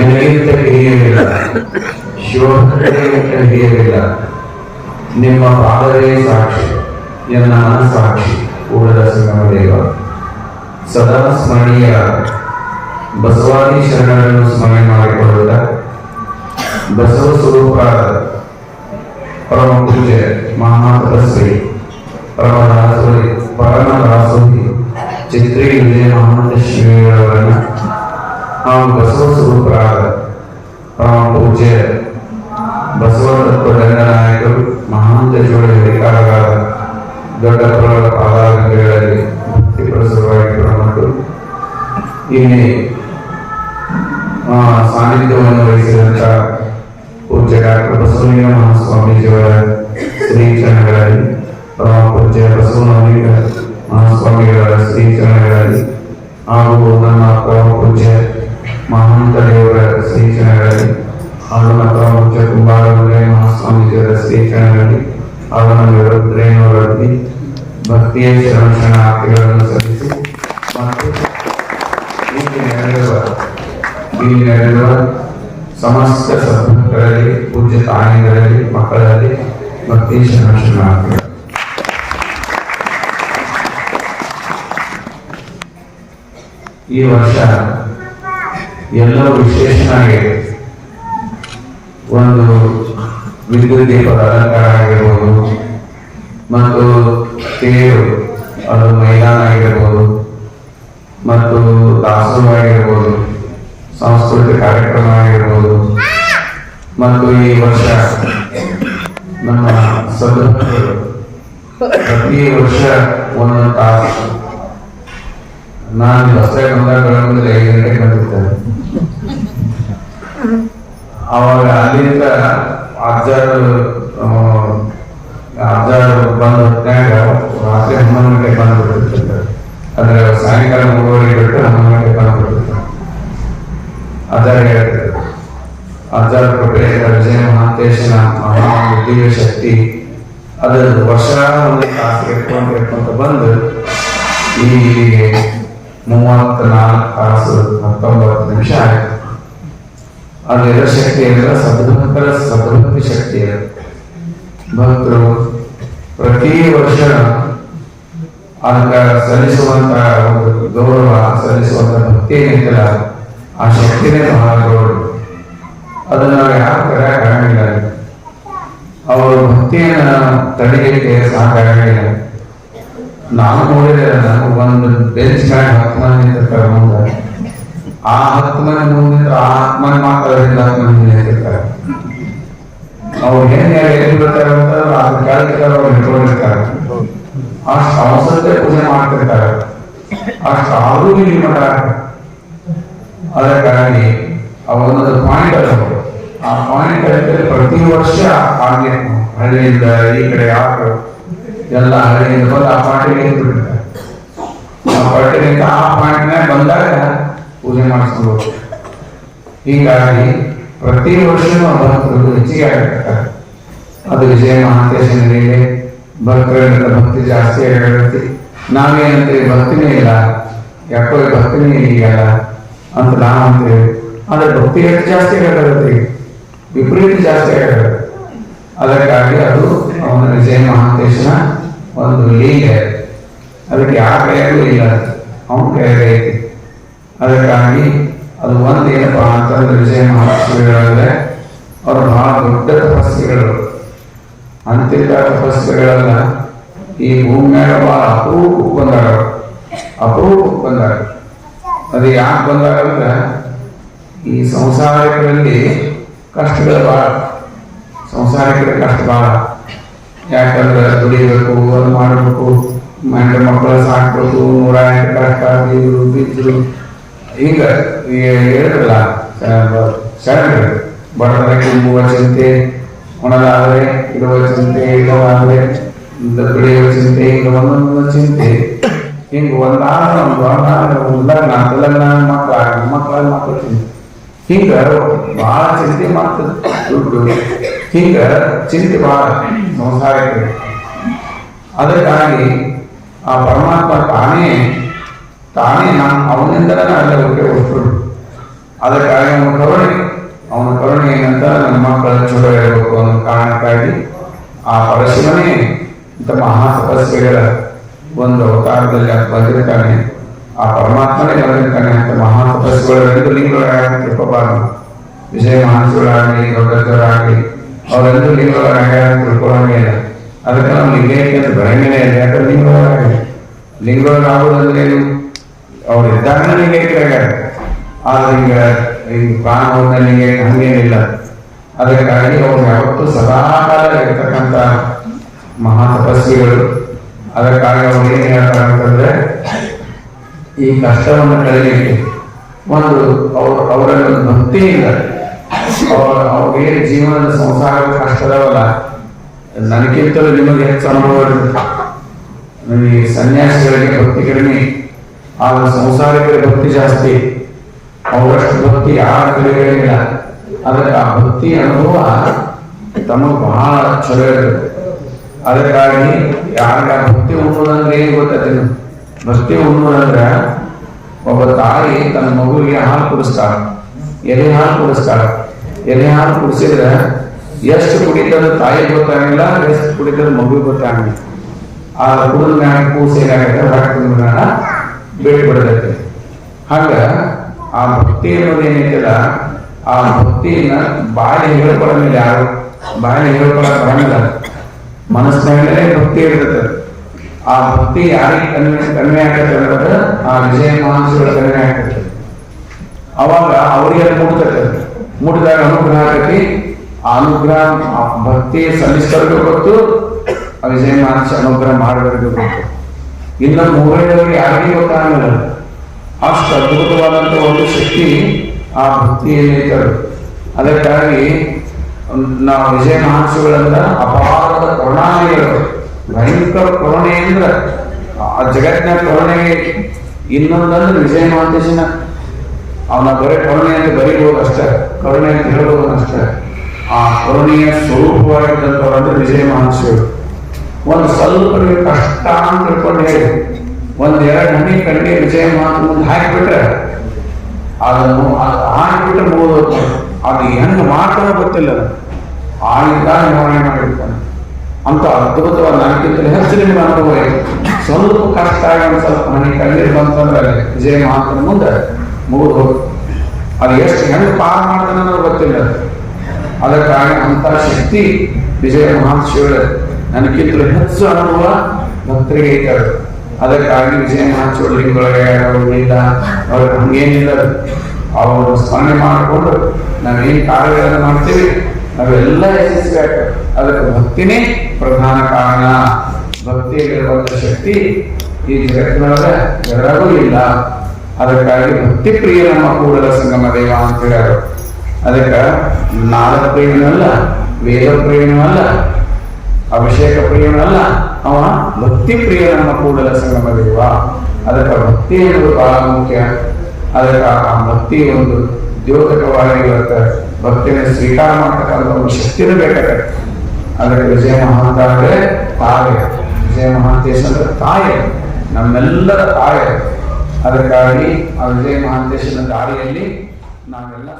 ನಿನಗಿಂತ ಹಿರಿಯರಿಲ್ಲ ಶಿವಭಕ್ತರಿಗಿಂತ ಹಿರಿಯರಿಲ್ಲ ನಿಮ್ಮ ಪಾದವೇ ಸಾಕ್ಷಿ ನನ್ನ ಸಾಕ್ಷಿ ಕೂಡಲ ಸಿಂಹದೇವ ಸದಾ ಸ್ಮರಣೀಯ ಬಸವಾದಿ ಶರಣರನ್ನು ಸ್ಮರಣೆ ಮಾಡಿಕೊಳ್ಳುತ್ತಾ ಬಸವ ಸ್ವರೂಪ ಪರಮ ಪೂಜೆ ಮಹಾತಪಸ್ವಿ ಪರಮದಾಸೋಹಿ ಪರಮದಾಸೋಹಿ ಚಿತ್ರೀ ವಿಜಯ ಮಹಾಂತ ಶ್ರೀಯವರನ್ನ ಹಾಗೂ ಬಸವ ಸ್ವರೂಪರಾದ ಪರಮ ಪೂಜ್ಯ ಬಸವದತ್ತ ರಂಗನಾಯಕರು ಮಹಾಂತ ಜೋಡಿ ಅಧಿಕಾರರಾದ ದೊಡ್ಡ ಪ್ರಬಲ ಪಾದಾಂಗಗಳಲ್ಲಿ ಭಕ್ತಿಪರ ಸಲುವಾಗಿ ಪ್ರಮುಖರು ಇಲ್ಲಿ ಆ, ಸಾನ್ನಿಧ್ಯವನ್ನು ವಹಿಸಿದಂತ ಪೂಜ್ಯ ಡಾಕ್ಟರ್ ಬಸವಲಿಂಗ ಮಹಾಸ್ವಾಮೀಜಿಯವರ ಶ್ರೀಚರಣಗಳಲ್ಲಿ ಪರಮ ಪೂಜ್ಯ ಬಸವನವಲಿಂಗ ಮಹಾಸ್ವಾಮಿಗಳ ಶ್ರೀಚರಣಗಳಲ್ಲಿ ಹಾಗೂ ನಮ್ಮ ಪರಮ ಪೂಜ್ಯ ಮಹಾಂತ ದೇವರ ಶ್ರೀಚರಣಗಳಲ್ಲಿ ಹಾಗೂ ಪರಮ ಪೂಜ್ಯ ಕುಂಬಾರಮಲೆ ಮಹಾಸ್ವಾಮೀಜಿಯವರ ಶ್ರೀಚರಣಗಳಲ್ಲಿ ಹಾಗೂ ನಮ್ಮ ಭಕ್ತಿಯ ಶರಣ ಆಕೆಗಳನ್ನು ಸಲ್ಲಿಸಿ, ಮತ್ತು ಇಲ್ಲಿ ನಡೆಯುವ ಇಲ್ಲಿ ನಡೆಯುವ ಸಮಸ್ತ ಸದ್ಭಕ್ತರಲ್ಲಿ, ಪೂಜ್ಯ ತಾಯಿಗಳಲ್ಲಿ, ಮಕ್ಕಳಲ್ಲಿ ಭಕ್ತಿ ಶರಣಾರ್ಥಿಗಳು ಈ ವರ್ಷ ಎಲ್ಲವೂ ವಿಶೇಷವಾಗಿ ಒಂದು ವಿದ್ಯುತ್ ದೀಪದ ಅಲಂಕಾರ ಆಗಿರ್ಬೋದು ಮತ್ತು ತೇರು, ಅದು ಮೈದಾನ ಆಗಿರ್ಬೋದು ಮತ್ತು ದಾಸೋಹ ಆಗಿರ್ಬೋದು, ಸಾಂಸ್ಕೃತಿಕ ಕಾರ್ಯಕ್ರಮ ಆಗಿರ್ಬೋದು ಮತ್ತು ಈ ವರ್ಷ ನಮ್ಮ ಸದಸ್ಯರು ಪ್ರತಿ ವರ್ಷ ಒಂದೊಂದು ತಾಸು ನಾನು ಹೊಸದಾಗಿ ಬಂದಾಗ ಬೆಳಗ್ಗೆ ಐದು ಗಂಟೆಗೆ ಬಂದಿರ್ತೇನೆ ಅವಾಗ ಅಲ್ಲಿಂದ ಅಜ್ಜಾರು ಬಂದ ಹೊತ್ನ್ಯಾಗ ರಾತ್ರಿ ಹನ್ನೊಂದು ಗಂಟೆಗೆ ಬಂದ್ಬಿಟ್ಟಿರ್ತಾರೆ. ಅಂದ್ರೆ ಸಾಯಂಕಾಲ ಮೂರುವರೆಗೆ ಬಿಟ್ಟು ಹನ್ನೊಂದು ಗಂಟೆಗೆ ಬಂದ್ಬಿಟ್ಟಿರ್ತಾರೆ. ಅಜ್ಜಾರ ಹೇಳ್ತಾರೆ. ಅಜ್ಜಾರ ಕೊಟ್ಟರೆ ವಿಜಯ ಮಹಾಂತೇಶನ ಮಹಾ ದಿವ್ಯ ಶಕ್ತಿ ಅದು ವರ್ಷ ಒಂದು ಕಾಸು ಇಟ್ಕೊಂಡು ಇಟ್ಕೊಂತ ಬಂದು ಈ ಮೂವತ್ತ ನಾಲ್ಕು ತಾಸು ಹತ್ತೊಂಬತ್ತು ನಿಮಿಷ ಆಯಿತು ಅದೆಲ್ಲ ಶಕ್ತಿ ಏನಿಲ್ಲ ಸದ್ಭಕ್ತರ ಸದ್ಭಕ್ತಿ ಶಕ್ತಿ ಅದು. ಭಕ್ತರು ಪ್ರತಿ ವರ್ಷ ಅದಕ್ಕೆ ಸಲ್ಲಿಸುವಂತ ಒಂದು ಗೌರವ ಸಲ್ಲಿಸುವಂತ ಭಕ್ತಿ ಏನಿಲ್ಲ ಆ ಶಕ್ತಿನೇ ಬಹಳ ಗೌರವ ಅದನ್ನ ನಾವು ಯಾರು ಕರೆಯಕ್ ಆಗಂಗಿಲ್ಲ ಅವರ ಭಕ್ತಿಯನ್ನ ತಡೆಯಲಿಕ್ಕೆ ಸಾಕಾಗಂಗಿಲ್ಲ ನಾನು ನೋಡಿದೆ ನನಗೆ ಒಂದು ಬೆಂಚ್ ಮ್ಯಾಗ ಹತ್ತು ಮಂದಿ ನಿಂತಿರ್ತಾರೆ ಮುಂದೆ. ಆ ಹತ್ತು ಮಂದಿ ಮುಂದೆ ಆ ಹತ್ತು ಮಂದಿ ಮಾತ್ರ ಐದು ಹತ್ತು ಮಂದಿ ನಿಂತಿರ್ತಾರೆ. ಅವ್ರು ಏನ್ ಎಲ್ಲಿ ಬಿಡ್ತಾರೆ ಅಂತ ಅದ್ರ ಕೆಳಗಿರ್ತಾರೆ ಅವ್ರು ಹಿಡ್ಕೊಂಡಿರ್ತಾರೆ. ಅಷ್ಟು ಅವಸರತೆ ಪೂಜೆ ಮಾಡ್ತಿರ್ತಾರೆ. ಅಷ್ಟು ಆದರೂ ಇಲ್ಲಿ ಮಾಡ್ತಾರೆ ಅದಕ್ಕಾಗಿ ಪಾಯಿಂಟ್ ಅದು ಆ ಪಾಯಿಂಟ್ ಪ್ರತಿ ವರ್ಷ ಹಾಗೆ ಹಳ್ಳಿಯಿಂದ ಈ ಕಡೆ ಯಾರು ಎಲ್ಲ ಹಳ್ಳಿಯಿಂದ ಬಂದು ಆ ಪಾರ್ಟಿಗೆ ನಿಂತ್ಬಿಟ್ಟಿರ್ತಾರೆ ಆ ಪಾರ್ಟಿನಿಂದ ಆ ಪಾಯಿಂಟ್ನಾಗ ಬಂದಾಗ ಪೂಜೆ ಮಾಡಿಸ್ಕೊಂಡು ಹೀಗಾಗಿ ಪ್ರತಿ ವರ್ಷನೂ ಭಕ್ತರು ಹೆಚ್ಚಿಗೆ ಆಗಿರ್ತಾರೆ. ಅದು ವಿಜಯ ಮಹಾಂತೇಶನಿಗೆ ಭಕ್ತರಿಂದ ಭಕ್ತಿ ಜಾಸ್ತಿ ಆಗಿರುತ್ತೆ. ನಾವೇನಂತೀವಿ ಭಕ್ತಿನೇ ಇಲ್ಲ. ಯಾಕೋ ಭಕ್ತಿನೇ ಇಲ್ಲ ಅಂತ ನಾವು ಅಂತೀವಿ ಆದರೆ ಭಕ್ತಿ ಹೆಚ್ಚು ಜಾಸ್ತಿ ಆಗಿರುತ್ತೆ. ವಿಪರೀತ ಜಾಸ್ತಿ ಆಗಿರುತ್ತೆ. ಅದಕ್ಕಾಗಿ ಅದು ಅವನ ವಿಜಯ ಮಹಾಂತೇಶನ ಒಂದು ಲೀಲೆ ಅದಕ್ಕೆ ಯಾರ ಕೈಯಾಗೂ ಇಲ್ಲ ಅವನ ಕೈಯಾಗ ಐತಿ ಅದಕ್ಕಾಗಿ ಅದು ಒಂದು ಏನಪ್ಪಾ ಅಂತಂದ್ರೆ ವಿಜಯ ಮಹಾಶ್ರೀಗಳಂದ್ರೆ ಅವರು ಬಹಳ ದೊಡ್ಡ ತಪಸ್ವಿಗಳು ಅಂತಿದ್ದ ತಪಸ್ವಿಗಳಲ್ಲ ಈ ಭೂಮಿ ಮ್ಯಾಗ ಬಹಳ ಅಪರೂಪಕ್ಕೆ ಬಂದಾರ ಅವ್ರು. ಅಪರೂಪಕ್ಕೆ ಬಂದಾರ ಅದು ಯಾಕೆ ಬಂದಾರ ಅಂದ್ರೆ ಈ ಸಂಸಾರಿಕರಲ್ಲಿ ಕಷ್ಟಗಳು ಬಹಳ ಸಂಸಾರಿಕರ ಕಷ್ಟ ಬಹಳ ಯಾಕಂದ್ರೆ ದುಡಿಬೇಕು, ಅದು ಮಾಡಬೇಕು ಮಂಡ ಮಕ್ಕಳ ಸಾಕ್ಬೇಕು ನೂರ ಎಂಟು ಕಷ್ಟ ಇದ್ರು ಬಿದ್ರು ಹಿಂಗ ಈ ಹೇಳಿದ್ರಲ್ಲ ಸಣ್ಣ ಬಡತನ ತುಂಬುವ ಚಿಂತೆ ಒಣದಾದರೆ ಇರುವ ಚಿಂತೆ, ಇಲ್ಲವಾದರೆ ಬೆಳೆಯುವ ಚಿಂತೆ ಈಗ ಒಂದೊಂದು ಚಿಂತೆ. ಹಿಂಗ ಒಂದಾದ ಒಂದು ಒಂದಾದ ಒಂದು ಲಗ್ನ ಮಕ್ಕಳ ಮಕ್ಕಳ ಮಕ್ಕಳ ಚಿಂತೆ. ಹಿಂಗ ಬಹಳ ಚಿಂತೆ ಮಾಡ್ತದೆ ದುಡ್ಡು. ಹಿಂಗ ಚಿಂತೆ ಬಹಳ ಸಂಸಾರಕ್ಕೆ ಅದಕ್ಕಾಗಿ ಆ ಪರಮಾತ್ಮ ತಾನೇ ತಾನೇ ನಾನು ಅವನಿಂದಲೇ ಅಲ್ಲ ಹೋಗಿ ಅದಕ್ಕಾಗಿ ಅವನ ಕರುಣೆ ಅವನ ಕರುಣೆ ಏನಂತ ನಮ್ಮ ಮಕ್ಕಳ ಚಲೋ ಇರಬೇಕು ಅನ್ನೋ ಕಾರಣಕ್ಕಾಗಿ ಆ ಪರಶಿವನೇ ಇಂಥ ಮಹಾ ತಪಸ್ವಿಗಳ ಒಂದು ಅವತಾರದಲ್ಲಿ ಬಂದಿರ್ತಾನೆ. ಆ ಪರಮಾತ್ಮನೇ ಬಂದಿರ್ತಾನೆ ಅಂತ ಮಹಾ ತಪಸ್ವಿಗಳು ಲಿಂಗಗಳಾಗಿ ತಿಳ್ಕೋಬಾರದು ವಿಜಯ ಮಹಾನ್ಸುಗಳಾಗಲಿ ದೊಡ್ಡವರಾಗಲಿ ಅವರೆಂದು ನೀವು ತಿಳ್ಕೊಳ್ಳೋಂಗೇ ಇಲ್ಲ ಅದಕ್ಕೆ ನಾವು ಲಿಂಗೈಕ್ಯ ಅಂತ ಬರಂಗನೇ ಇಲ್ಲ. ಯಾಕಂದ್ರೆ ಲಿಂಗವಾಗಿ ಲಿಂಗಗಳಾಗುವುದಂದ್ರೆ ಏನು? ಅವ್ರು ಇದ್ದಾಗ ಲಿಂಗೈಕ್ಯರಾಗ್ಯಾರ. ಆದ್ರೆ ಹಿಂಗ ಈಗ ಪ್ರಾಣ ಹೋದ್ಮೇಲೆ ಹಂಗೇನಿಲ್ಲ. ಅದಕ್ಕಾಗಿ ಅವ್ರು ಯಾವತ್ತೂ ಸದಾಕಾಲ ಇರ್ತಕ್ಕಂಥ ಮಹಾ ತಪಸ್ವಿಗಳು ಅದಕ್ಕಾಗಿ ಅವ್ರು ಏನು ಹೇಳ್ತಾರೆ ಅಂತಂದ್ರೆ, ಈ ಕಷ್ಟವನ್ನು ಕಳೆಯಲಿಕ್ಕೆ ಒಂದು ಅವ್ರ ಒಂದು ಭಕ್ತಿಯಿಂದ ಅವ್ರಿಗೆ ಜೀವನದ ಸಂಸಾರ ಕಷ್ಟದವಲ್ಲ. ನನಗಿಂತಲೂ ನಿಮಗೆ ಹೆಚ್ಚು ಅನುಭವ ಈ ಸನ್ಯಾಸಿಗಳಿಗೆ ಭಕ್ತಿ ಕಡಿಮೆ. ಆದ್ರೆ ಸಂಸಾರಿಕರ ಭಕ್ತಿ ಜಾಸ್ತಿ. ಅವರಷ್ಟು ಭಕ್ತಿ ಯಾರ ಕಡೆಗಳಿಲ್ಲ ಅದಕ್ಕೆ ಆ ಭಕ್ತಿ ಅನುಭವ ತಮಗೆ ಬಹಳ ಚಲೋ ಇರುತ್ತೆ. ಅದಕ್ಕಾಗಿ ಯಾರಿಗೆ ಆ ಭಕ್ತಿ ಉಣ್ಣುವುದಂದ್ರೆ ಏನು ಗೊತ್ತೈತಿ ಭಕ್ತಿ ಉಣ್ಣುವುದಂದ್ರೆ ಒಬ್ಬ ತಾಯಿ ತನ್ನ ಮಗುವಿಗೆ ಹಾಲು ಕುಡಿಸ್ತಾಳೆ. ಎಲೆ ಹಾಲು ಕುಡಿಸ್ತಾಳ. ಎಲೆ ಹಾಲು ಕುಡಿಸಿದ್ರೆ ಎಷ್ಟು ಕುಡಿತದ ತಾಯಿ ಗೊತ್ತಾಗಿಲ್ಲ ಎಷ್ಟು ಕುಡಿತದ ಮಗು ಗೊತ್ತಾಗಿಲ್ಲ ಆ ಕುಡಿದ ಮ್ಯಾಗ ಕೂಸು ಏನಾಗತ್ತೆ ಹೊರಗೆ ಮ್ಯಾಲ ಬೇಡಿ ಬಿಡತೈತಿ ಹಂಗ ಆ ಭಕ್ತಿ ಅನ್ನೋದು ಏನೈತಲ್ಲ, ಆ ಭಕ್ತಿಯನ್ನ ಬಾಯಿ ಹೇಳ್ಕೊಳ್ಳೋದಿಲ್ಲ ಯಾರು? ಬಾಯಿ ಹೇಳ್ಕೊಳಕ್ ಬರಂಗಿಲ್ಲ ಮನಸ್ಸಿನಾಗಲೇ ಭಕ್ತಿ ಇರ್ತದೆ. ಆ ಭಕ್ತಿ ಯಾರಿಗೆ ಕನ್ವೆ ಕನ್ವೆ ಆಗತ್ತೆ ಅನ್ನೋದು ಆ ವಿಜಯ ಮಹಾಂಶಗಳ ಕನ್ವೆ ಆಗತ್ತೆ. ಅವಾಗ ಅವರಿಗೆ ಮುಟ್ತದೆ. ಮುಟ್ಟಿದಾಗ ಅನುಗ್ರಹ ಆಗತಿ ಆ ಅನುಗ್ರಹ ಭಕ್ತಿ ಸಲ್ಲಿಸೋರ್ಗೂ ಗೊತ್ತು ವಿಜಯ ಮಹಾಂಶ ಅನುಗ್ರಹ ಮಾಡೋರಿಗೂ ಗೊತ್ತು. ಇನ್ನು ಮೂರನೇದವರಿಗೆ ಯಾರಿಗೂ ಗೊತ್ತಾಗಲ್ಲ. ಅಷ್ಟು ಅದ್ಭುತವಾದಂತ ಒಂದು ಶಕ್ತಿ ಆ ಭಕ್ತಿಯಲ್ಲಿ ಅದಕ್ಕಾಗಿ ನಾವು ವಿಜಯ ಮಹರ್ಷಿಗಳಂದ ಅಪಾರದ ಕರುಣಾನಿಗಳು ಭಯಂಕರ ಕರುಣೆ ಅಂದ್ರೆ ಆ ಜಗತ್ತಿನ ಕರುಣೆಗೆ ಇನ್ನೊಂದಂದ್ರೆ ವಿಜಯ ಮಹಾಂತೇಶನ ಅವನ ಬರೀ ಕರುಣೆ ಅಂತ ಬರೀಬಹುದು ಅಷ್ಟೇ ಕರುಣೆ ಅಂತ ಹೇಳ್ಬೋದು ಅಷ್ಟೇ ಆ ಕರುಣೆಯ ಸ್ವರೂಪವಾಗಿದ್ದಂಥವ್ರಂದ್ರೆ ವಿಜಯ ಮಹರ್ಷಿಗಳು ಒಂದು ಸ್ವಲ್ಪ ಕಷ್ಟ ಅಂತ ತಿಳ್ಕೊಂಡು ಹೇಳಿ, ಒಂದು ಎರಡು ಹನಿ ಕಣ್ಣಿಗೆ ವಿಜಯ ಮಾತು ಮುಂದೆ ಹಾಕಿಬಿಟ್ರೆ, ಅದನ್ನು ಅದ್ ಹಾಕಿಬಿಟ್ರೆ ಮುಗಿದು ಅದು ಹೆಂಗ್ ಮಾತ್ರ ಗೊತ್ತಿಲ್ಲ ಆಗಿದ್ದ ನಿವಾರಣೆ ಮಾಡಿರ್ತಾನೆ. ಅಂತ ಅದ್ಭುತವಾದ ನನಗಿಂತ ಹೆಚ್ಚು ನಿಮ್ಗೆ ಅನುಭವ ಸ್ವಲ್ಪ ಕಷ್ಟ ಆಗಿ ಸ್ವಲ್ಪ ಮನೆ ಕಣ್ಣೀರು ಬಂತಂದ್ರೆ ವಿಜಯ ಮಹಾತ್ಮ ಮುಂದೆ ಮುಗಿದು ಹೋಗುತ್ತೆ ಅದು ಎಷ್ಟು ಹೆಂಗ್ ಪಾರ್ ಮಾಡ್ತಾನೆ ಅನ್ನೋದು ಗೊತ್ತಿಲ್ಲ. ಅದು. ಅದಕ್ಕಾಗಿ ಅಂತ ಶಕ್ತಿ ವಿಜಯ ಮಹಾಂಶಿಗಳು ನನಗಿಂತಲೂ ಹೆಚ್ಚು ಅನುಭವ ಭಕ್ತರಿಗೆ ಇದ್ದಾರೆ ಅದಕ್ಕಾಗಿ ವಿಜಯ ಮಹಾಂಶಿಗಳು ಲಿಂಗೊಳಗೆ ಇಲ್ಲ, ಅವ್ರ ಹಂಗೇನಿಲ್ಲ. ಅವರು ಸ್ಮರಣೆ ಮಾಡಿಕೊಂಡು ನಾವೇನು ಕಾರ್ಯಗಳನ್ನು ಮಾಡ್ತೀವಿ, ನಾವೆಲ್ಲ ಯಶಸ್ವಿಯಾಗ್ತದೆ ಅದಕ್ಕೆ ಭಕ್ತಿನೇ ಪ್ರಧಾನ ಕಾರಣ. ಭಕ್ತಿಯಲ್ಲಿರುವಂತ ಶಕ್ತಿ ಈ ಜಗತ್ತಿನೊಳಗೆ ಎರಡೂ ಇಲ್ಲ. ಅದಕ್ಕಾಗಿ ಭಕ್ತಿ ಪ್ರಿಯ ನಮ್ಮ ಕೂಡಲ ಸಂಗಮ ದೇವ ಅಂತ ಹೇಳ್ಯಾರ ಅದಕ್ಕೆ ನಾದ ಪ್ರಿಯನಲ್ಲ ವೇದ ಪ್ರಿಯನೂ ಅಲ್ಲ ಅಭಿಷೇಕ ಪ್ರಿಯನೂ ಅಲ್ಲ ಅವ ಭಕ್ತಿ ಪ್ರಿಯ ನಮ್ಮ ಕೂಡಲ ಸಂಗಮ ದೇವ. ಅದಕ್ಕೆ ಭಕ್ತಿ ಅನ್ನೋದು ಬಹಳ ಮುಖ್ಯ. ಅದಕ್ಕ ಆ ಭಕ್ತಿ ಒಂದು ದ್ಯೋತಕವಾಗಿ ಇವತ್ತು ಭಕ್ತಿನ ಸ್ವೀಕಾರ ಮಾಡ್ತಕ್ಕಂಥ ಒಂದು ಶಕ್ತಿನೂ ಬೇಕಾಗತ್ತೆ ಅದಕ್ಕೆ ವಿಜಯ ಮಹಾಂತ ಅಂದ್ರೆ ತಾಯಿ. ವಿಜಯ ಮಹಾಂತೇಶ್ ಅಂದ್ರೆ ತಾಯಿ. ನಮ್ಮೆಲ್ಲರ ತಾಯಿ. ಅದಕ್ಕಾಗಿ ಆ ವಿಜಯ ಮಹಾಂತೇಶನ ದಾರಿಯಲ್ಲಿ ನಾವೆಲ್ಲ